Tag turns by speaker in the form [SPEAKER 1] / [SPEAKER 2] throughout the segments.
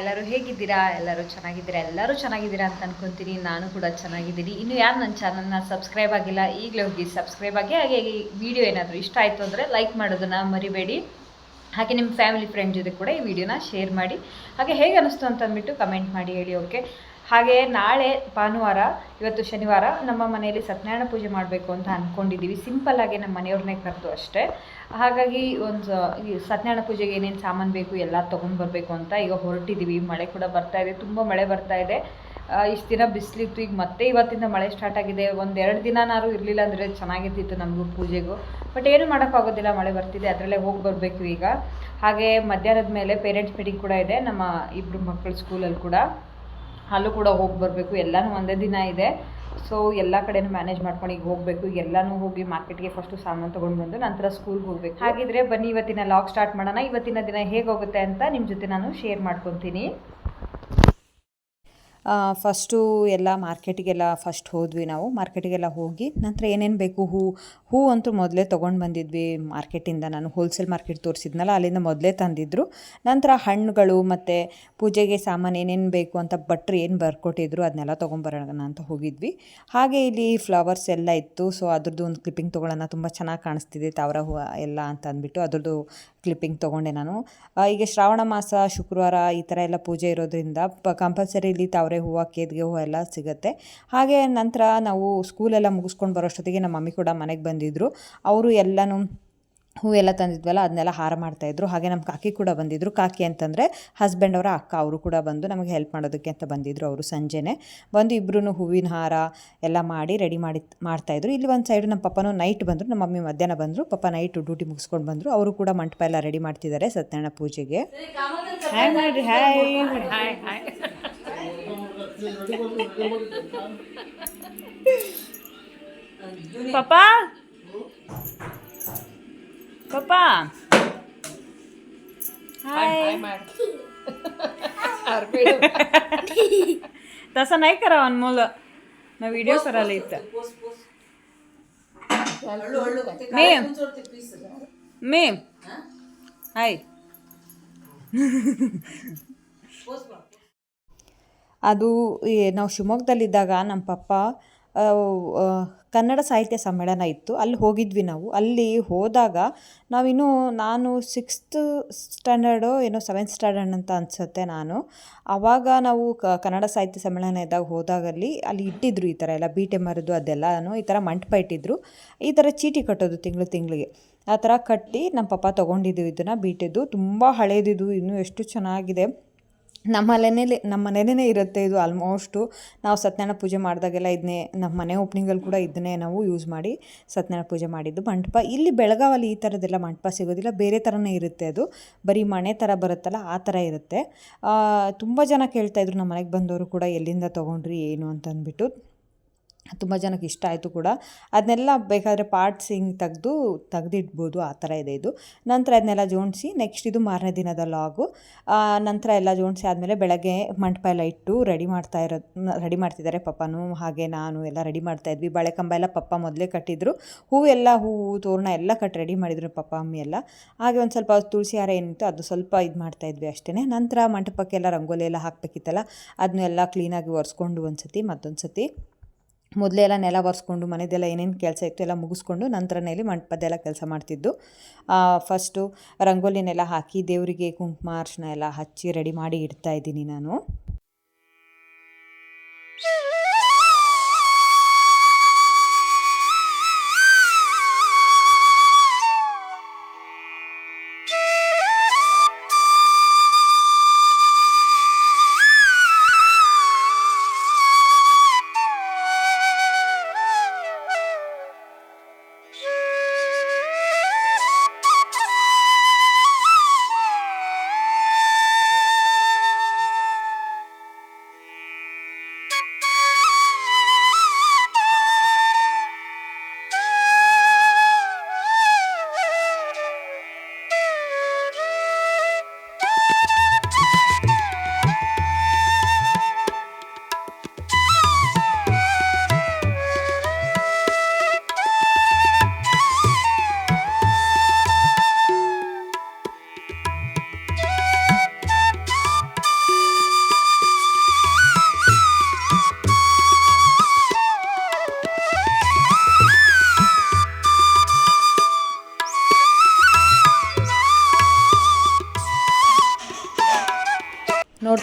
[SPEAKER 1] ಎಲ್ಲರೂ ಹೇಗಿದ್ದೀರಾ? ಎಲ್ಲರೂ ಚೆನ್ನಾಗಿದ್ದೀರಾ? ಎಲ್ಲರೂ ಚೆನ್ನಾಗಿದ್ದೀರಾ ಅಂತ ಅನ್ಕೊಂತೀನಿ. ನಾನು ಕೂಡ ಚೆನ್ನಾಗಿದ್ದೀನಿ. ಇನ್ನು ಯಾರು ನನ್ನ ಚಾನಲ್ನ ಸಬ್ಸ್ಕ್ರೈಬ್ ಆಗಿಲ್ಲ, ಈಗಲೇ ಹೋಗಿ ಸಬ್ಸ್ಕ್ರೈಬ್ ಆಗಿ, ಹಾಗೆ ಈ ವಿಡಿಯೋ ಏನಾದರೂ ಇಷ್ಟ ಆಯಿತು ಅಂದರೆ ಲೈಕ್ ಮಾಡೋದನ್ನು ಮರಿಬೇಡಿ. ಹಾಗೆ ನಿಮ್ಮ ಫ್ಯಾಮಿಲಿ, ಫ್ರೆಂಡ್ ಜೊತೆ ಕೂಡ ಈ ವಿಡಿಯೋನ ಶೇರ್ ಮಾಡಿ. ಹಾಗೆ ಹೇಗೆ ಅನಿಸ್ತು ಅಂತ ಅಂದ್ಬಿಟ್ಟು ಕಮೆಂಟ್ ಮಾಡಿ ಹೇಳಿ, ಓಕೆ? ಹಾಗೆ ನಾಳೆ ಭಾನುವಾರ, ಇವತ್ತು ಶನಿವಾರ ನಮ್ಮ ಮನೆಯಲ್ಲಿ ಸತ್ಯನಾರಾಯಣ ಪೂಜೆ ಮಾಡಬೇಕು ಅಂತ ಅಂದ್ಕೊಂಡಿದ್ದೀವಿ ಸಿಂಪಲ್ಲಾಗಿ ನಮ್ಮ ಮನೆಯವ್ರನ್ನೇ ಕರೆದು ಅಷ್ಟೇ. ಹಾಗಾಗಿ ಒಂದು ಈ ಸತ್ಯನಾರಾಯಣ ಪೂಜೆಗೆ ಏನೇನು ಸಾಮಾನು ಬೇಕು ಎಲ್ಲ ತೊಗೊಂಡು ಬರಬೇಕು ಅಂತ ಈಗ ಹೊರಟಿದ್ದೀವಿ. ಮಳೆ ಕೂಡ ಬರ್ತಾ ಇದೆ, ತುಂಬ ಮಳೆ ಬರ್ತಾ ಇದೆ. ಇಷ್ಟು ದಿನ ಬಿಸಿಲಿತ್ತು, ಈಗ ಮತ್ತೆ ಇವತ್ತಿಂದ ಮಳೆ ಸ್ಟಾರ್ಟ್ ಆಗಿದೆ. ಒಂದು ಎರಡು ದಿನನಾರು ಇರಲಿಲ್ಲ ಅಂದರೆ ಚೆನ್ನಾಗಿರ್ತಿತ್ತು ನಮಗೂ ಪೂಜೆಗೂ. ಬಟ್ ಏನು ಮಾಡೋಕ್ಕಾಗೋದಿಲ್ಲ, ಮಳೆ ಬರ್ತಿದೆ, ಅದರಲ್ಲೇ ಹೋಗಿ ಬರಬೇಕು ಈಗ. ಹಾಗೆ ಮಧ್ಯಾಹ್ನದ ಮೇಲೆ ಪೇರೆಂಟ್ಸ್ ಮೀಟಿಂಗ್ ಕೂಡ ಇದೆ, ನಮ್ಮ ಇಬ್ಬರು ಮಕ್ಕಳು ಸ್ಕೂಲಲ್ಲಿ ಕೂಡ. ಅಲ್ಲೂ ಕೂಡ ಹೋಗಿ ಬರಬೇಕು. ಎಲ್ಲನೂ ಒಂದೇ ದಿನ ಇದೆ. ಸೊ ಎಲ್ಲ ಕಡೆನೂ ಮ್ಯಾನೇಜ್ ಮಾಡ್ಕೊಂಡು ಈಗ ಹೋಗಬೇಕು. ಎಲ್ಲನೂ ಹೋಗಿ ಮಾರ್ಕೆಟ್ಗೆ ಫಸ್ಟು ಸಾಮಾನು ತೊಗೊಂಡು ಬಂದು ನಂತರ ಸ್ಕೂಲ್ಗೆ ಹೋಗ್ಬೇಕು. ಹಾಗಿದ್ರೆ ಬನ್ನಿ, ಇವತ್ತಿನ ಲಾಗ್ ಸ್ಟಾರ್ಟ್ ಮಾಡೋಣ. ಇವತ್ತಿನ ದಿನ ಹೇಗೆ ಹೋಗುತ್ತೆ ಅಂತ ನಿಮ್ಮ ಜೊತೆ ನಾನು ಶೇರ್ ಮಾಡ್ಕೊತೀನಿ. ಫಸ್ಟು ಎಲ್ಲ ಮಾರ್ಕೆಟಿಗೆಲ್ಲ ಫಸ್ಟ್ ಹೋದ್ವಿ ನಾವು. ಮಾರ್ಕೆಟಿಗೆಲ್ಲ ಹೋಗಿ ನಂತರ ಏನೇನು ಬೇಕು? ಹೂ ಹೂ ಅಂತೂ ಮೊದಲೇ ತೊಗೊಂಡು ಬಂದಿದ್ವಿ ಮಾರ್ಕೆಟಿಂದ. ನಾನು ಹೋಲ್ಸೇಲ್ ಮಾರ್ಕೆಟ್ ತೋರಿಸಿದ್ನಲ್ಲ, ಅಲ್ಲಿಂದ ಮೊದಲೇ ತಂದಿದ್ದರು ನಂತರ ಹಣ್ಣುಗಳು ಮತ್ತು ಪೂಜೆಗೆ ಸಾಮಾನು ಏನೇನು ಬೇಕು ಅಂತ ಭಟ್ರು ಏನು ಬರ್ಕೊಟ್ಟಿದ್ರು ಅದನ್ನೆಲ್ಲ ತೊಗೊಂಬರೋಣ ಅಂತ ಹೋಗಿದ್ವಿ. ಹಾಗೆ ಇಲ್ಲಿ ಫ್ಲವರ್ಸ್ ಎಲ್ಲ ಇತ್ತು. ಸೊ ಅದ್ರದ್ದು ಒಂದು ಕ್ಲಿಪ್ಪಿಂಗ್ ತೊಗೊಳ್ಳೋಣ ತುಂಬ ಚೆನ್ನಾಗಿ ಕಾಣಿಸ್ತಿದೆ, ತಾವರ ಹೂವು ಎಲ್ಲ ಅಂತ ಅಂದ್ಬಿಟ್ಟು ಅದ್ರದ್ದು ಕ್ಲಿಪ್ಪಿಂಗ್ ತೊಗೊಂಡೆ ನಾನು. ಈಗ ಶ್ರಾವಣ ಮಾಸ, ಶುಕ್ರವಾರ ಈ ಥರ ಎಲ್ಲ ಪೂಜೆ ಇರೋದ್ರಿಂದ ಪ ಕಂಪಲ್ಸರಿ ಇಲ್ಲಿ ತಾವರೆ ಹೂವು, ಕೇದಿಗೆ ಹೂವು ಎಲ್ಲ ಸಿಗುತ್ತೆ. ಹಾಗೆ ನಂತರ ನಾವು ಸ್ಕೂಲೆಲ್ಲ ಮುಗಿಸ್ಕೊಂಡು ಬರೋಷ್ಟೊತ್ತಿಗೆ ನಮ್ಮ ಮಮ್ಮಿ ಕೂಡ ಮನೆಗೆ ಬಂದಿದ್ದರು ಅವರು ಎಲ್ಲನೂ ಹೂವೆಲ್ಲ ತಂದಿದ್ವಲ್ಲ ಅದನ್ನೆಲ್ಲ ಹಾರ ಮಾಡ್ತಾಯಿದ್ರು ಹಾಗೆ ನಮ್ಮ ಕಾಕಿ ಕೂಡ ಬಂದಿದ್ದರು ಕಾಕಿ ಅಂತಂದರೆ ಹಸ್ಬೆಂಡ್ ಅವರ ಅಕ್ಕ ಅವರು ಕೂಡ ಬಂದು ನಮಗೆ ಹೆಲ್ಪ್ ಮಾಡೋದಕ್ಕೆ ಅಂತ ಬಂದಿದ್ದರು ಅವರು ಸಂಜೆನೆ. ಬಂದು ಇಬ್ಬರೂ ಹೂವಿನ ಹಾರ ಎಲ್ಲ ಮಾಡಿ ರೆಡಿ ಮಾಡಿ ಮಾಡ್ತಾಯಿದ್ರು ಇಲ್ಲಿ ಒಂದು ಸೈಡು ನಮ್ಮ ಪಪ್ಪನೂ ನೈಟ್ ಬಂದರು ನಮ್ಮ ಮಮ್ಮಿ ಮಧ್ಯಾಹ್ನ ಬಂದರು. ಪಪ್ಪ ನೈಟ್ ಡ್ಯೂಟಿ ಮುಗಿಸ್ಕೊಂಡು ಬಂದರು. ಅವರು ಕೂಡ ಮಂಟಪ ಎಲ್ಲ ರೆಡಿ ಮಾಡ್ತಿದ್ದಾರೆ ಸತ್ಯನಾರಾಯಣ ಪೂಜೆಗೆ. ಹಾಯ್ ಮಾಡಿರಿ ಹಾಯ್ ಹಾಯ್ ಹಾಯ್ ಪಪ್ಪ? ಪಪ್ಪ हाय तसं नाही करावं अनमोल मग व्हिडिओ करायला इथं मी मी हाय ಅದು ಈ ನಾವು ಶಿವಮೊಗ್ಗದಲ್ಲಿದ್ದಾಗ ನಮ್ಮ ಪಪ್ಪ ಆ, ಆ, ಕನ್ನಡ ಸಾಹಿತ್ಯ ಸಮ್ಮೇಳನ ಇತ್ತು. ಅಲ್ಲಿ ಹೋಗಿದ್ವಿ ನಾವು. ಅಲ್ಲಿ ಹೋದಾಗ ನಾವಿನ್ನೂ, ನಾನು ಸಿಕ್ಸ್ತ್ ಸ್ಟ್ಯಾಂಡರ್ಡು ಏನೋ ಸೆವೆಂತ್ ಸ್ಟ್ಯಾಂಡರ್ಡ್ ಅಂತ ಅನಿಸುತ್ತೆ ನಾನು. ಆವಾಗ ನಾವು ಕನ್ನಡ ಸಾಹಿತ್ಯ ಸಮ್ಮೇಳನ ಇದ್ದಾಗ ಹೋದಾಗಲ್ಲಿ ಅಲ್ಲಿ ಇಟ್ಟಿದ್ರು ಈ ಥರ ಎಲ್ಲ ಬೀಟೆ ಮರದು ಅದೆಲ್ಲನೂ ಈ ಥರ ಮಂಟಪ ಇಟ್ಟಿದ್ರು. ಈ ಥರ ಚೀಟಿ ಕಟ್ಟೋದು ತಿಂಗಳು ತಿಂಗಳಿಗೆ. ಆ ಥರ ಕಟ್ಟಿ ನಮ್ಮ ಪಪ್ಪ ತೊಗೊಂಡಿದ್ದು ಇದನ್ನು ಬೀಟೆದು. ತುಂಬ ಹಳೇದಿದು, ಇನ್ನೂ ಎಷ್ಟು ಚೆನ್ನಾಗಿದೆ. ನಮ್ಮ ಮನೆಯಲ್ಲಿ, ನಮ್ಮ ಮನೇಲೇ ಇರುತ್ತೆ ಇದು ಆಲ್ಮೋಸ್ಟು ನಾವು ಸತ್ಯನಾರಾಯಣ ಪೂಜೆ ಮಾಡಿದಾಗೆಲ್ಲ ಇದನ್ನೇ ನಮ್ಮ ಮನೆ ಓಪನಿಂಗಲ್ಲಿ ಕೂಡ ಇದನ್ನೇ ನಾವು ಯೂಸ್ ಮಾಡಿ ಸತ್ಯನಾರಾಯಣ ಪೂಜೆ ಮಾಡಿದ್ದು. ಮಂಟಪ, ಇಲ್ಲಿ ಬೆಳಗಾವಲ್ಲಿ ಈ ಥರದ್ದೆಲ್ಲ ಮಂಟಪ ಸಿಗೋದಿಲ್ಲ, ಬೇರೆ ಥರನೇ ಇರುತ್ತೆ ಅದು. ಬರೀ ಮನೆ ಥರ ಬರುತ್ತಲ್ಲ, ಆ ಥರ ಇರುತ್ತೆ. ತುಂಬ ಜನ ಕೇಳ್ತಾಯಿದ್ರು ನಮ್ಮ ಮನೆಗೆ ಬಂದವರು ಕೂಡ ಎಲ್ಲಿಂದ ತೊಗೊಂಡ್ರಿ, ಏನು ಅಂತಂದ್ಬಿಟ್ಟು ತುಂಬ ಜನಕ್ಕೆ ಇಷ್ಟ ಆಯಿತು ಕೂಡ. ಅದನ್ನೆಲ್ಲ ಬೇಕಾದರೆ ಪಾರ್ಟ್ಸ್ ಹಿಂಗೆ ತೆಗೆದು, ತೆಗೆದಿಡ್ಬೋದು, ಆ ಥರ ಇದೆ ಇದು. ನಂತರ ಅದನ್ನೆಲ್ಲ ಜೋಡಿಸಿ ನೆಕ್ಸ್ಟ್ ಇದು ಮಾರನೇ ದಿನದ ಲಾಗು ನಂತರ ಎಲ್ಲ ಜೋಡಿಸಿ ಆದಮೇಲೆ ಬೆಳಗ್ಗೆ ಮಂಟಪ ಎಲ್ಲ ಇಟ್ಟು ರೆಡಿ ಮಾಡ್ತಾ ಇರೋದು ರೆಡಿ ಮಾಡ್ತಿದ್ದಾರೆ ಪಪ್ಪನೂ, ಹಾಗೆ ನಾನು ಎಲ್ಲ ರೆಡಿ ಮಾಡ್ತಾ ಇದ್ವಿ. ಬಳೆ ಕಂಬ ಎಲ್ಲ ಪಪ್ಪ ಮೊದಲೇ ಕಟ್ಟಿದ್ರು. ಹೂವು ಎಲ್ಲ ಹೂವು ತೋರಣ ಎಲ್ಲ ಕಟ್ಟಿ ರೆಡಿ ಮಾಡಿದರು ಪಪ್ಪ, ಅಮ್ಮಿ ಎಲ್ಲ. ಹಾಗೆ ಒಂದು ಸ್ವಲ್ಪ ತುಳಸಿ ಹಾರ ಏನಿತ್ತು ಅದು ಸ್ವಲ್ಪ ಇದು ಮಾಡ್ತಾ ಇದ್ವಿ ಅಷ್ಟೇ ನಂತರ ಮಂಟಪಕ್ಕೆಲ್ಲ ರಂಗೋಲಿ ಎಲ್ಲ ಹಾಕಬೇಕಿತ್ತಲ್ಲ ಅದನ್ನೆಲ್ಲ ಕ್ಲೀನಾಗಿ ಒರೆಸ್ಕೊಂಡು ಒಂದು ಸತಿ ಮತ್ತೊಂದು ಸತಿ ಮೊದಲೇ ಎಲ್ಲ ನೆಲ ಒರೆಸ್ಕೊಂಡು ಮನೆದೆಲ್ಲ ಏನೇನು ಕೆಲಸ ಇತ್ತು ಎಲ್ಲ ಮುಗಿಸ್ಕೊಂಡು ನಂತರನೇಲಿ ಮಂಟಪದೆಲ್ಲ ಕೆಲಸ ಮಾಡ್ತಿದ್ದು. ಫಸ್ಟು ರಂಗೋಲಿನೆಲ್ಲ ಹಾಕಿ ದೇವರಿಗೆ ಕುಂಕುಮ ಅರ್ಶಿನ ಎಲ್ಲ ಹಚ್ಚಿ ರೆಡಿ ಮಾಡಿ ಇಡ್ತಾ ಇದ್ದೀನಿ ನಾನು.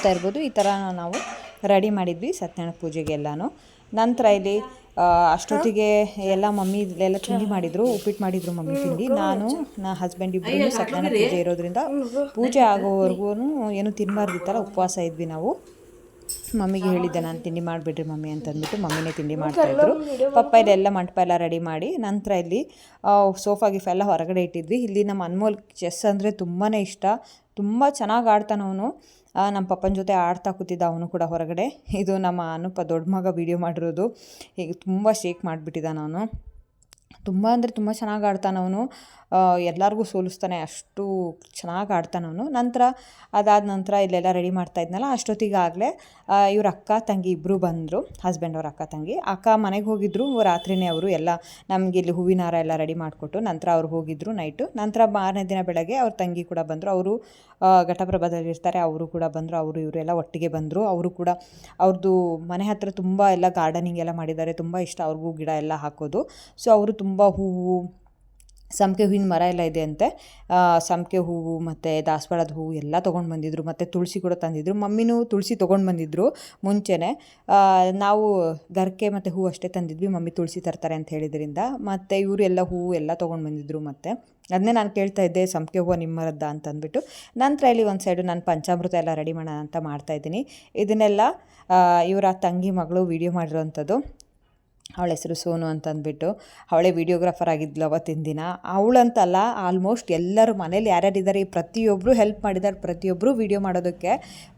[SPEAKER 1] ನೋಡ್ತಾ ಇರ್ಬೋದು. ಈ ಥರ ನಾವು ರೆಡಿ ಮಾಡಿದ್ವಿ ಸತ್ಯನಾರಾಯಣ ಪೂಜೆಗೆ ಎಲ್ಲಾನು ನಂತರ ಇಲ್ಲಿ ಅಷ್ಟೊತ್ತಿಗೆ ಎಲ್ಲ ಮಮ್ಮಿ ಎಲ್ಲ ತಿಂಡಿ ಮಾಡಿದ್ರು, ಉಪ್ಪಿಟ್ಟು ಮಾಡಿದ್ರು ಮಮ್ಮಿ ತಿಂಡಿ. ನಾನು, ನಾ ಹಸ್ಬೆಂಡ್ ಇಬ್ಬರು ಸತ್ಯನಾರಾಯಣ ಪೂಜೆ ಇರೋದ್ರಿಂದ ಪೂಜೆ ಆಗೋವರೆಗೂ ಏನು ತಿನ್ನಬಾರ್ದಿತ್ತಲ್ಲ ಉಪವಾಸ ಇದ್ವಿ ನಾವು. ಮಮ್ಮಿಗೆ ಹೇಳಿದ್ದೆ, ನಾನು ತಿಂಡಿ ಮಾಡಿಬಿಡ್ರಿ ಮಮ್ಮಿ ಅಂತಂದ್ಬಿಟ್ಟು ಮಮ್ಮಿನೇ ತಿಂಡಿ ಮಾಡ್ತಾಯಿದ್ರು ಪಪ್ಪ ಇಲ್ಲೆಲ್ಲ ಮಂಟಪ ಎಲ್ಲ ರೆಡಿ ಮಾಡಿ, ನಂತರ ಇಲ್ಲಿ ಸೋಫಾ ಗಿಫ್ ಎಲ್ಲ ಹೊರಗಡೆ ಇಟ್ಟಿದ್ವಿ. ಇಲ್ಲಿ ನಮ್ಮ ಅನ್ಮೋಲ್ ಚೆಸ್ ಅಂದರೆ ತುಂಬಾ ಇಷ್ಟ. ತುಂಬ ಚೆನ್ನಾಗಿ ಆಡ್ತಾನೆ ಅವನು ನಮ್ಮ ಪಪ್ಪನ ಜೊತೆ ಆಡ್ತಾ ಕೂತಿದ್ದ ಅವನು ಕೂಡ ಹೊರಗಡೆ. ಇದು ನಮ್ಮ ಅನುಪ ದೊಡ್ಡ ಮಗ ವೀಡಿಯೋ ಮಾಡಿರೋದು. ಈಗ ತುಂಬ ಶೇಕ್ ಮಾಡಿಬಿಟ್ಟಿದ್ದಾನೆ ಅವನು ತುಂಬ ಅಂದರೆ ತುಂಬ ಚೆನ್ನಾಗಿ ಆಡ್ತಾನೆ ಅವನು. ಎಲ್ಲರಿಗೂ ಸೋಲಿಸ್ತಾನೆ. ಅಷ್ಟು ಚೆನ್ನಾಗಿ ಆಡ್ತಾನೆ ಅವನು. ನಂತರ ಅದಾದ ನಂತರ ಇಲ್ಲೆಲ್ಲ ರೆಡಿ ಮಾಡ್ತಾ ಇದ್ನಲ್ಲ, ಅಷ್ಟೊತ್ತಿಗಾಗಲೇ ಇವ್ರ ಅಕ್ಕ ತಂಗಿ ಇಬ್ಬರು ಬಂದರು. ಹಸ್ಬೆಂಡ್ ಅವ್ರ ಅಕ್ಕ ತಂಗಿ. ಅಕ್ಕ ಮನೆಗೆ ಹೋಗಿದ್ರು. ರಾತ್ರಿನೇ ಅವರು ಎಲ್ಲ ನಮಗೆ ಇಲ್ಲಿ ಹೂವಿನ ಹಾರ ಎಲ್ಲ ರೆಡಿ ಮಾಡಿಕೊಟ್ಟು ನಂತರ ಅವ್ರು ಹೋಗಿದ್ರು ನೈಟು ನಂತರ ಮಾರನೇ ದಿನ ಬೆಳಗ್ಗೆ ಅವ್ರ ತಂಗಿ ಕೂಡ ಬಂದರು. ಅವರು ಘಟಪ್ರಭದಲ್ಲಿರ್ತಾರೆ. ಅವರು ಕೂಡ ಬಂದರು. ಅವರು ಇವರೆಲ್ಲ ಒಟ್ಟಿಗೆ ಬಂದರು. ಅವರು ಕೂಡ ಅವ್ರದ್ದು ಮನೆ ಹತ್ರ ತುಂಬ ಎಲ್ಲ ಗಾರ್ಡನಿಂಗ್ ಎಲ್ಲ ಮಾಡಿದ್ದಾರೆ. ತುಂಬ ಇಷ್ಟ. ಅವ್ರಿಗೂ ಗಿಡ ಎಲ್ಲ ಹಾಕೋದು. ಸೊ ಅವರು ತುಂಬ ಹೂವು, ಸಂಪಿಗೆ ಹೂವಿನ ಮರ ಎಲ್ಲ ಇದೆ ಅಂತೆ. ಸಂಪಿಗೆ ಹೂವು ಮತ್ತು ದಾಸವಾಳದ ಹೂವು ಎಲ್ಲ ತೊಗೊಂಡು ಬಂದಿದ್ರು. ಮತ್ತು ತುಳಸಿ ಕೂಡ ತಂದಿದ್ರು. ಮಮ್ಮಿನೂ ತುಳಸಿ ತೊಗೊಂಡು ಬಂದಿದ್ರು ಮುಂಚೆನೇ. ನಾವು ಗರ್ಕೆ ಮತ್ತು ಹೂವು ಅಷ್ಟೇ ತಂದಿದ್ವಿ. ಮಮ್ಮಿ ತುಳಸಿ ತರ್ತಾರೆ ಅಂತ ಹೇಳಿದ್ರಿಂದ. ಮತ್ತು ಇವರು ಎಲ್ಲ ಹೂವು ಎಲ್ಲ ತೊಗೊಂಡು ಬಂದಿದ್ರು ಮತ್ತು. ಅದನ್ನೇ ನಾನು ಕೇಳ್ತಾ ಇದ್ದೆ, ಸಂಪಿಗೆ ಹೂವು ನಿಮ್ಮರದ್ದ ಅಂತ ಅಂದ್ಬಿಟ್ಟು. ನಂತರ ಇಲ್ಲಿ ಒಂದು ಸೈಡು ನಾನು ಪಂಚಾಮೃತ ಎಲ್ಲ ರೆಡಿ ಮಾಡೋಣ ಅಂತ ಮಾಡ್ತಾಯಿದ್ದೀನಿ ಇದನ್ನೆಲ್ಲ ಇವರ ತಂಗಿ ಮಗಳು ವೀಡಿಯೋ ಮಾಡಿರೋವಂಥದ್ದು ಅವಳ ಹೆಸರು ಸೋನು ಅಂತ ಅಂದ್ಬಿಟ್ಟು ಅವಳೇ ವಿಡಿಯೋಗ್ರಾಫರ್ ಆಗಿದ್ಲು ಅವತ್ತಿನ ದಿನ. ಅವಳಂತಲ್ಲ ಆಲ್ಮೋಸ್ಟ್ ಎಲ್ಲರೂ ಮನೇಲಿ ಯಾರ್ಯಾರಿದ್ದಾರೆ ಪ್ರತಿಯೊಬ್ಬರು ಹೆಲ್ಪ್ ಮಾಡಿದ್ದಾರೆ ಪ್ರತಿಯೊಬ್ಬರು ವಿಡಿಯೋ ಮಾಡೋದಕ್ಕೆ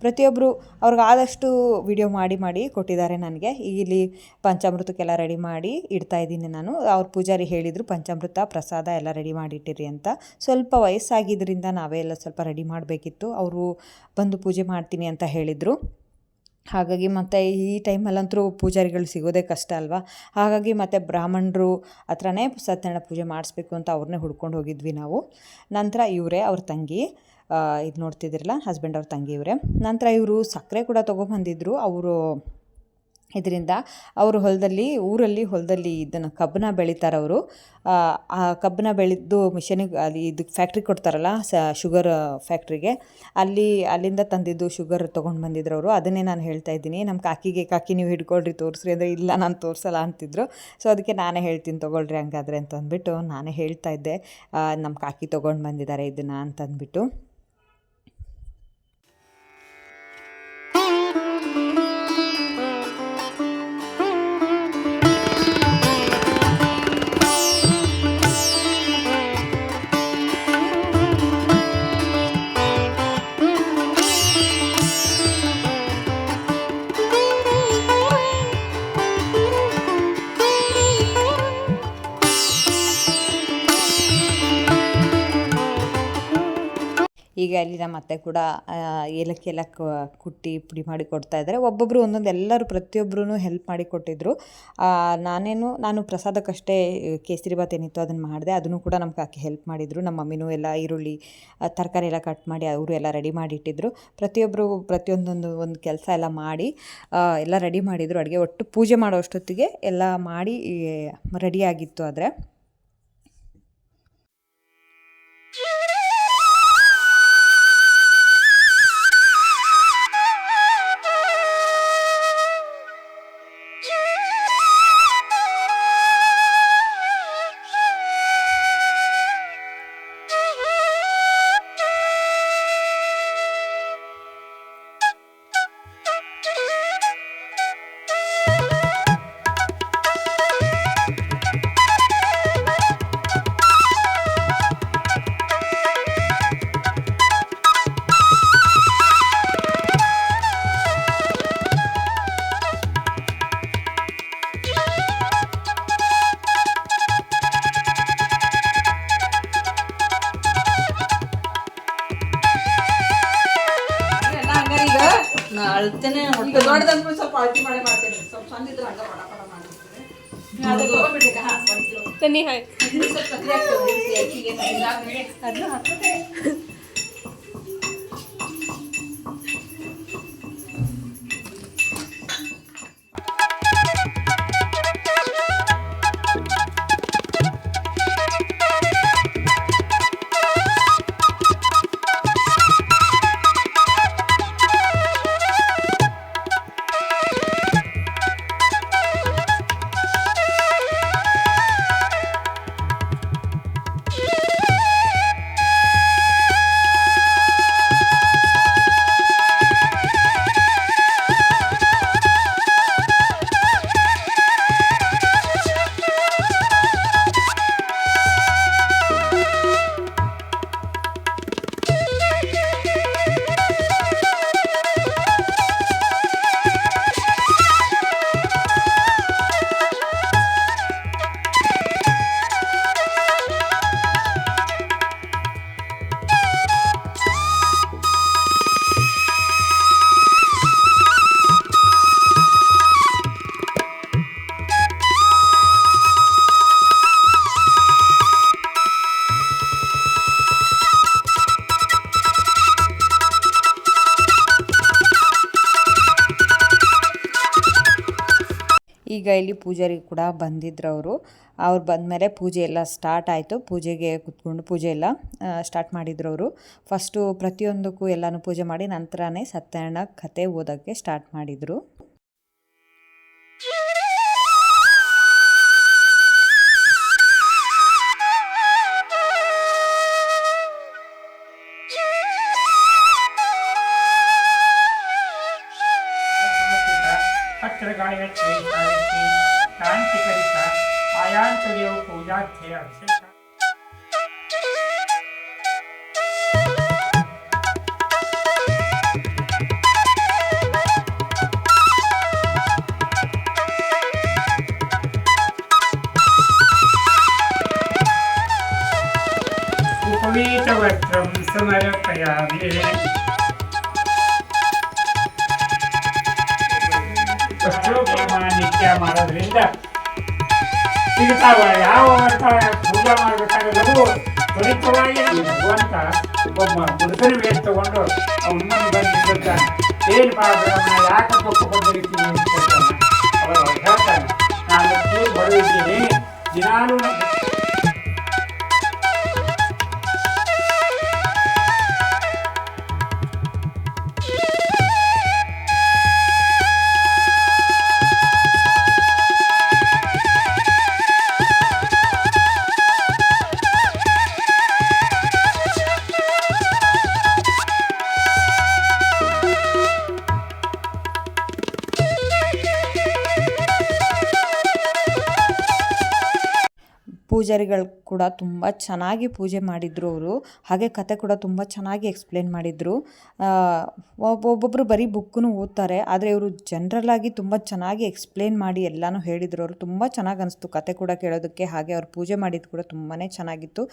[SPEAKER 1] ಪ್ರತಿಯೊಬ್ಬರು ಅವ್ರಿಗಾದಷ್ಟು ವಿಡಿಯೋ ಮಾಡಿ ಮಾಡಿ ಕೊಟ್ಟಿದ್ದಾರೆ ನನಗೆ. ಇಲ್ಲಿ ಪಂಚಾಮೃತಕ್ಕೆಲ್ಲ ರೆಡಿ ಮಾಡಿ ಇಡ್ತಾ ಇದ್ದೀನಿ ನಾನು. ಅವ್ರ ಪೂಜಾರಿ ಹೇಳಿದರು, ಪಂಚಾಮೃತ, ಪ್ರಸಾದ ಎಲ್ಲ ರೆಡಿ ಮಾಡಿಟ್ಟಿರಿ ಅಂತ. ಸ್ವಲ್ಪ ವಯಸ್ಸಾಗಿದ್ದರಿಂದ ನಾವೇ ಎಲ್ಲ ಸ್ವಲ್ಪ ರೆಡಿ ಮಾಡಬೇಕಿತ್ತು. ಅವರು ಬಂದು ಪೂಜೆ ಮಾಡ್ತೀನಿ ಅಂತ ಹೇಳಿದರು. ಹಾಗಾಗಿ ಮತ್ತು ಈ ಟೈಮಲ್ಲಂತೂ ಪೂಜಾರಿಗಳು ಸಿಗೋದೇ ಕಷ್ಟ ಅಲ್ವಾ? ಹಾಗಾಗಿ ಮತ್ತು ಬ್ರಾಹ್ಮಣರು ಹತ್ರನೇ ಸತ್ಯನಾರಾಯಣ ಪೂಜೆ ಮಾಡಿಸ್ಬೇಕು ಅಂತ ಅವ್ರನ್ನೇ ಹುಡ್ಕೊಂಡು ಹೋಗಿದ್ವಿ ನಾವು. ನಂತರ ಇವರೇ ಅವ್ರ ತಂಗಿ ಇದು ನೋಡ್ತಿದ್ದಿರಲ್ಲ ಹಸ್ಬೆಂಡ್ ಅವ್ರ ತಂಗಿ ಇವರೇ ನಂತರ ಇವರು ಸಕ್ಕರೆ ಕೂಡ ತೊಗೊಬಂದಿದ್ರು. ಅವರು ಇದರಿಂದ ಅವರು ಹೊಲದಲ್ಲಿ, ಊರಲ್ಲಿ ಹೊಲದಲ್ಲಿ ಇದನ್ನು ಕಬ್ಬನ್ನ ಬೆಳೀತಾರೆ ಅವರು. ಆ ಕಬ್ಬನ್ನ ಬೆಳೆದು ಮಿಷನಿಗೆ ಅಲ್ಲಿ ಇದಕ್ಕೆ ಫ್ಯಾಕ್ಟ್ರಿ ಕೊಡ್ತಾರಲ್ಲ, ಸ ಶುಗರ್ ಫ್ಯಾಕ್ಟ್ರಿಗೆ ಅಲ್ಲಿ, ಅಲ್ಲಿಂದ ತಂದಿದ್ದು ಶುಗರ್ ತೊಗೊಂಡು ಬಂದಿದ್ರು ಅವರು. ಅದನ್ನೇ ನಾನು ಹೇಳ್ತಾ ಇದ್ದೀನಿ. ನಮ್ಮ ಕಾಕಿಗೆ, ಕಾಕಿ ನೀವು ಹಿಡ್ಕೊಳ್ರಿ ತೋರಿಸ್ರಿ. ಅಂದರೆ, ಇಲ್ಲ, ನಾನು ತೋರಿಸಲ್ಲ ಅಂತಿದ್ರು. ಸೊ ಅದಕ್ಕೆ ನಾನೇ ಹೇಳ್ತೀನಿ, ತೊಗೊಳ್ರಿ ಹಂಗಾದ್ರೆ ಅಂತ ಅಂದ್ಬಿಟ್ಟು ನಾನೇ ಹೇಳ್ತಾ ಇದ್ದೆ. ನಮ್ಮ ಕಾಕಿ ತೊಗೊಂಡು ಬಂದಿದ್ದಾರೆ ಇದನ್ನು ಅಂತಂದ್ಬಿಟ್ಟು. ನಮ್ಮ ಅತ್ತೆ ಕೂಡ ಏಲಕ್ಕಿ ಎಲ್ಲ ಕುಟ್ಟಿ ಪುಡಿ ಮಾಡಿ ಕೊಡ್ತಾ ಇದ್ದಾರೆ. ಒಬ್ಬೊಬ್ಬರು ಒಂದೊಂದು ಎಲ್ಲರೂ ಪ್ರತಿಯೊಬ್ಬರೂ ಹೆಲ್ಪ್ ಮಾಡಿ ಕೊಟ್ಟಿದ್ದರು ನಾನೇನು, ನಾನು ಪ್ರಸಾದಕ್ಕಷ್ಟೇ ಕೇಸರಿ ಬಾತ್ ಏನಿತ್ತು ಅದನ್ನು ಮಾಡಿದೆ. ಅದನ್ನು ಕೂಡ ನಮ್ಮ ಕಾಕಿ ಹೆಲ್ಪ್ ಮಾಡಿದರು. ನಮ್ಮ ಮಮ್ಮಿನೂ ಎಲ್ಲ ಈರುಳ್ಳಿ ತರಕಾರಿ ಎಲ್ಲ ಕಟ್ ಮಾಡಿ ಅವರು ಎಲ್ಲ ರೆಡಿ ಮಾಡಿ ಇಟ್ಟಿದ್ದರು ಪ್ರತಿಯೊಬ್ಬರು ಪ್ರತಿಯೊಂದೊಂದು ಒಂದು ಕೆಲಸ ಎಲ್ಲ ಮಾಡಿ ಎಲ್ಲ ರೆಡಿ ಮಾಡಿದರು. ಅಡುಗೆ ಒಟ್ಟು ಪೂಜೆ ಮಾಡೋ ಅಷ್ಟೊತ್ತಿಗೆ ಎಲ್ಲ ಮಾಡಿ ರೆಡಿಯಾಗಿತ್ತು ಆದರೆ.
[SPEAKER 2] ನಾ ಅಳ್ತೇನೆ ಈಗ ದೊಡ್ಡದಂದ್ರೆ ಸ್ವಲ್ಪ ಅಳತಿ ಮಾಡಿ ಮಾಡ್ತೇನೆ. ಸ್ವಲ್ಪ ಸಣ್ಣ ಇದ್ರೆ ಹಂಗ ಪಡ ಪಡ ಮಾಡ್ಬಿಡ್ತೇನೆ ಅದು ತಗೊಂಡ್ಬಿಡ್ಲಿಕ್ಕ ಹಾ ಒಂದು ಕಿಲೋ.
[SPEAKER 3] ತನ್ನಿ ಹಾಯ್.
[SPEAKER 2] ಸ್ವಲ್ಪ ಆಗ್ತದೆ ಬಿಸಿ ಅಕ್ಕಿಗೆ
[SPEAKER 1] ಈಗ ಇಲ್ಲಿ ಪೂಜಾರಿ ಕೂಡ ಬಂದಿದ್ರು ಅವರು. ಅವ್ರು ಬಂದಮೇಲೆ ಪೂಜೆ ಎಲ್ಲ ಸ್ಟಾರ್ಟ್ ಆಯಿತು. ಪೂಜೆಗೆ ಕುತ್ಕೊಂಡು ಪೂಜೆ ಎಲ್ಲ ಸ್ಟಾರ್ಟ್ ಮಾಡಿದ್ರು ಅವರು. ಫಸ್ಟು ಪ್ರತಿಯೊಂದಕ್ಕೂ ಎಲ್ಲನೂ ಪೂಜೆ ಮಾಡಿ ನಂತರನೇ ಸತ್ಯನಾರಾಯಣ ಕತೆ ಓದೋಕ್ಕೆ ಸ್ಟಾರ್ಟ್ ಮಾಡಿದರು.
[SPEAKER 3] પત્રકારે શાંતિ કરતા આયાંતરીઓ પૂજા થયા છે उपवीतवस्त्रं समर्पयामि ಮಾಡೋದ್ರಿಂದ ಸಿಗ್ತಾವ. ಯಾವ ಅಂತ ಪೂಜೆ ಮಾಡಬೇಕಾದ್ರೆ ಲಘು ತ್ವರಿತವಾಗಿ ಭಗವಂತ ಒಬ್ಬ ಮುದುಕನ ವೇಷ ತಗೊಂಡು ಅವನನ್ನು ಬಂದಿದ್ದಾನೆ ಏನು ಬ್ರಹ್ಮ ಯಾಕೆ ದುಃಖ ಬಂದಿರ್ತೀನಿ ಅಂತ ಹೇಳ್ತಾನೆ ನಾನು ಬಡವಿದ್ದೀನಿ ದಿನಾಲೂ
[SPEAKER 1] ಪೂಜಾರಿಗಳು ಕೂಡ ತುಂಬ ಚೆನ್ನಾಗಿ ಪೂಜೆ ಮಾಡಿದರು ಅವರು. ಹಾಗೆ ಕತೆ ಕೂಡ ತುಂಬ ಚೆನ್ನಾಗಿ ಎಕ್ಸ್ಪ್ಲೇನ್ ಮಾಡಿದರು. ಒಬ್ಬೊಬ್ಬರು ಬರೀ ಬುಕ್ಕನ್ನು ಓದ್ತಾರೆ, ಆದರೆ ಇವರು ಜನರಲ್ಲಾಗಿ ತುಂಬ ಚೆನ್ನಾಗಿ ಎಕ್ಸ್ಪ್ಲೇನ್ ಮಾಡಿ ಎಲ್ಲನೂ ಹೇಳಿದರು. ಅವರು ತುಂಬ ಚೆನ್ನಾಗಿ ಅನಿಸ್ತು ಕತೆ ಕೂಡ ಕೇಳೋದಕ್ಕೆ. ಹಾಗೆ ಅವ್ರು ಪೂಜೆ ಮಾಡಿದ್ದು ಕೂಡ ತುಂಬಾ ಚೆನ್ನಾಗಿತ್ತು.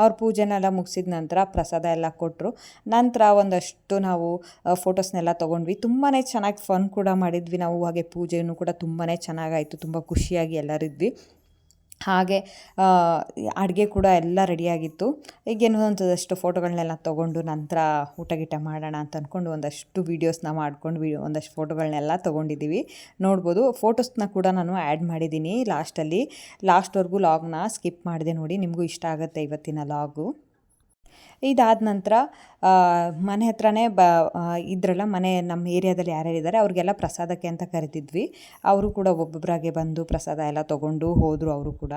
[SPEAKER 1] ಅವ್ರ ಪೂಜೆನೆಲ್ಲ ಮುಗಿಸಿದ ನಂತರ ಪ್ರಸಾದ ಎಲ್ಲ ಕೊಟ್ಟರು ನಂತರ ಒಂದಷ್ಟು ನಾವು ಫೋಟೋಸ್ನೆಲ್ಲ ತೊಗೊಂಡ್ವಿ. ತುಂಬಾ ಚೆನ್ನಾಗಿ ಫನ್ ಕೂಡ ಮಾಡಿದ್ವಿ ನಾವು. ಹಾಗೆ ಪೂಜೆಯೂ ಕೂಡ ತುಂಬಾ ಚೆನ್ನಾಗಾಯಿತು ತುಂಬ ಖುಷಿಯಾಗಿ ಎಲ್ಲರಿದ್ವಿ ಹಾಗೆ ಅಡುಗೆ ಕೂಡ ಎಲ್ಲ ರೆಡಿಯಾಗಿತ್ತು ಈಗೇನು ಒಂದಷ್ಟು ಫೋಟೋಗಳನ್ನೆಲ್ಲ ತೊಗೊಂಡು ನಂತರ ಊಟ ಗೀಟ ಮಾಡೋಣ ಅಂತ ಅಂದ್ಕೊಂಡು ಒಂದಷ್ಟು ವೀಡಿಯೋಸ್ನ ಮಾಡ್ಕೊಂಡು ವಿ ಒಂದಷ್ಟು ಫೋಟೋಗಳನ್ನೆಲ್ಲ ತೊಗೊಂಡಿದ್ದೀವಿ. ನೋಡ್ಬೋದು ಫೋಟೋಸ್ನ ಕೂಡ ನಾನು ಆ್ಯಡ್ ಮಾಡಿದ್ದೀನಿ ಲಾಸ್ಟಲ್ಲಿ ಲಾಸ್ಟ್ವರೆಗೂ ಲಾಗ್ನ ಸ್ಕಿಪ್ ಮಾಡಿದೆ ನೋಡಿ, ನಿಮಗೂ ಇಷ್ಟ ಆಗುತ್ತೆ ಇವತ್ತಿನ ಲಾಗು ಇದಾದ ನಂತರ ಮನೆ ಹತ್ರನೇ ಬ ಇದ್ರಲ್ಲ ಮನೆ ನಮ್ಮ ಏರಿಯಾದಲ್ಲಿ ಯಾರ್ಯಾರಿದ್ದಾರೆ ಅವ್ರಿಗೆಲ್ಲ ಪ್ರಸಾದಕ್ಕೆ ಅಂತ ಕರೆದಿದ್ವಿ. ಅವರು ಕೂಡ ಒಬ್ಬೊಬ್ಬರಾಗೆ ಬಂದು ಪ್ರಸಾದ ಎಲ್ಲ ತೊಗೊಂಡು ಹೋದರು ಅವರು ಕೂಡ.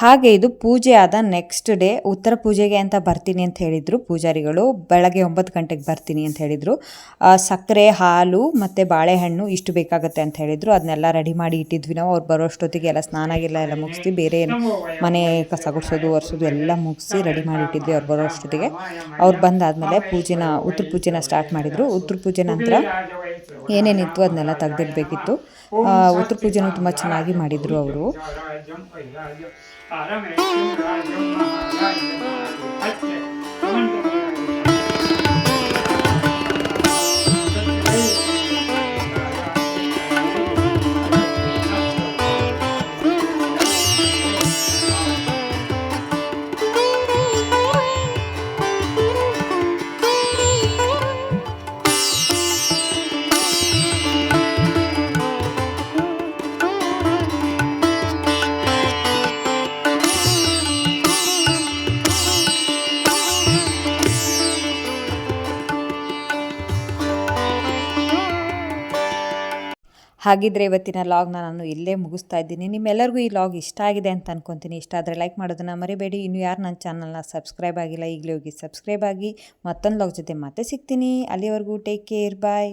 [SPEAKER 1] ಹಾಗೆ ಇದು ಪೂಜೆ ಆದ ನೆಕ್ಸ್ಟ್ ಡೇ ಉತ್ತರ ಪೂಜೆಗೆ ಅಂತ ಬರ್ತೀನಿ ಅಂತ ಹೇಳಿದರು ಪೂಜಾರಿಗಳು. ಬೆಳಗ್ಗೆ ಒಂಬತ್ತು ಗಂಟೆಗೆ ಬರ್ತೀನಿ ಅಂತ ಹೇಳಿದರು. ಸಕ್ಕರೆ, ಹಾಲು ಮತ್ತು ಬಾಳೆಹಣ್ಣು ಇಷ್ಟು ಬೇಕಾಗುತ್ತೆ ಅಂತ ಹೇಳಿದರು. ಅದನ್ನೆಲ್ಲ ರೆಡಿ ಮಾಡಿ ಇಟ್ಟಿದ್ವಿ ನಾವು. ಅವ್ರು ಬರೋಷ್ಟೊತ್ತಿಗೆ ಎಲ್ಲ ಸ್ನಾನ ಎಲ್ಲ ಮುಗಿಸಿ ಬೇರೆ ಮನೆ ಕಸ ಗುಡಿಸೋದು, ಒರೆಸೋದು ಎಲ್ಲ ಮುಗಿಸಿ ರೆಡಿ ಮಾಡಿ ಇಟ್ಟಿದ್ವಿ ಅವ್ರು ಬರೋಷ್ಟೊತ್ತಿಗೆ. ಅವ್ರು ಬಂದಾದಮೇಲೆ ಪೂಜೆನ, ಉತ್ತರ ಪೂಜೆನ ಸ್ಟಾರ್ಟ್ ಮಾಡಿದರು. ಉತ್ತರ ಪೂಜೆ ನಂತರ ಏನೇನಿತ್ತು ಅದನ್ನೆಲ್ಲ ತೆಗೆದಿಡಬೇಕಿತ್ತು. ಉತ್ತರ ಪೂಜೆನೂ ತುಂಬ ಚೆನ್ನಾಗಿ ಮಾಡಿದರು ಅವರು. पारमेश्वर ब्रह्म ಹಾಗಿದ್ರೆ ಇವತ್ತಿನ ಲಾಗ್ನ ನಾನು ಇಲ್ಲೇ ಮುಗಿಸ್ತಾ ಇದ್ದೀನಿ. ನಿಮ್ಮೆಲ್ಲರಿಗೂ ಈ ಲಾಗ್ ಇಷ್ಟ ಆಗಿದೆ ಅಂತ ಅನ್ಕೊತೀನಿ. ಇಷ್ಟ ಆದರೆ ಲೈಕ್ ಮಾಡೋದನ್ನ ಮರಿಬೇಡಿ. ಇನ್ನು ಯಾರು ನನ್ನ ಚಾನಲ್ನ ಸಬ್ಸ್ಕ್ರೈಬ್ ಆಗಿಲ್ಲ, ಈಗಲೇ ಹೋಗಿ ಸಬ್ಸ್ಕ್ರೈಬ್ ಆಗಿ ಮತ್ತೊಂದು ಲಾಗ್ ಜೊತೆ ಮತ್ತೆ ಸಿಗ್ತೀನಿ. ಅಲ್ಲಿವರೆಗೂ ಟೇಕ್ ಕೇರ್. ಬಾಯ್.